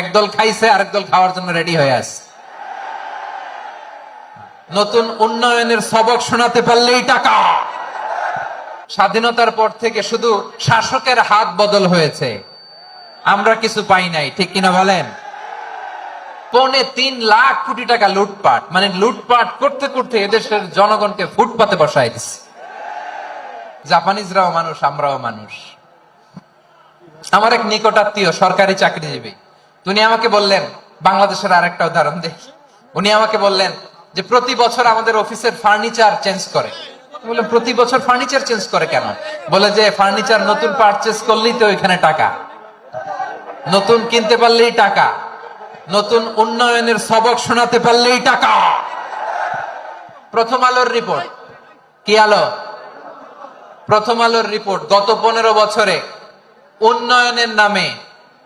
একদল খাইছে, আরেক দল খাওয়ার জন্য রেডি হয়ে আছে। নতুন উন্নয়নের সবক শোনাতে পারলেই টাকা। স্বাধীনতার পর থেকে শুধু শাসকের হাত বদল হয়েছে। আমরা কিছু পাই নাই, ঠিক কিনা বলেন? পৌনে তিন লাখ কোটি টাকা লুটপাট মানে লুটপাট করতে করতে এদেশের জনগণকে ফুটপাতে বসাই দিচ্ছে জাপানিজরাও মানুষ, আমরাও মানুষ। আমার এক নিকটাত্মীয় সরকারি চাকরিজীবী। উনি আমাকে বললেন, বাংলাদেশের আরেকটা উদাহরণ দেখি। উনি আমাকে বললেন যে, প্রতি বছর আমাদের অফিসের ফার্নিচার চেঞ্জ করে। আমি বললাম, প্রতি বছর ফার্নিচার চেঞ্জ করে কেন? বলে যে, ফার্নিচার নতুন পারচেস করলেই তো ওইখানে টাকা। নতুন কিনতে পারলেই টাকা। নতুন উন্নয়নের সবক শোনাতে পারলেই টাকা। প্রথম আলোর রিপোর্ট কি আলো? প্রথম আলোর রিপোর্ট গত পনেরো বছরে উন্নয়নের নামে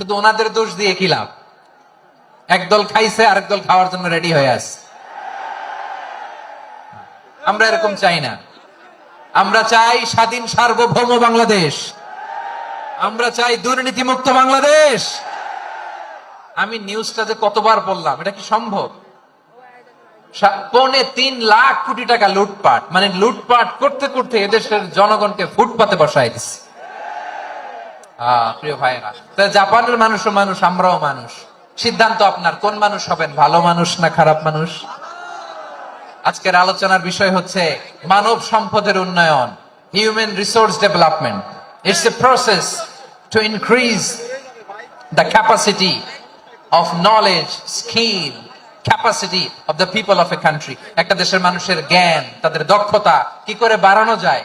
শুধু ওনাদের দোষ দিয়ে কি লাভ? একদল খাইছে, আরেক দল খাওয়ার জন্য রেডি হয়ে আছে। আমরা এরকম চাই না। আমরা চাই স্বাধীন সার্বভৌম বাংলাদেশ। আমরা চাই দুর্নীতিমুক্ত বাংলাদেশ। আমি নিউজটা যে কতবার বললাম এটা কি সম্ভব? পৌনে তিন লাখ কোটি টাকা লুটপাট মানে লুটপাট করতে করতে এদেশের জনগণকে ফুটপাতে বসাই দিচ্ছে প্রিয় ভাইয়েরা। তা জাপানের মানুষও মানুষ আমরাও মানুষ। সিদ্ধান্ত আপনার কোন মানুষ হবেন? ভালো মানুষ না খারাপ মানুষ? আজকের আলোচনার বিষয় হচ্ছে মানব সম্পদের উন্নয়ন human resource development it's a process to increase the capacity of knowledge, skill, capacity of the people of a country. একটা দেশের মানুষের জ্ঞান তাদের দক্ষতা কি করে বাড়ানো যায়?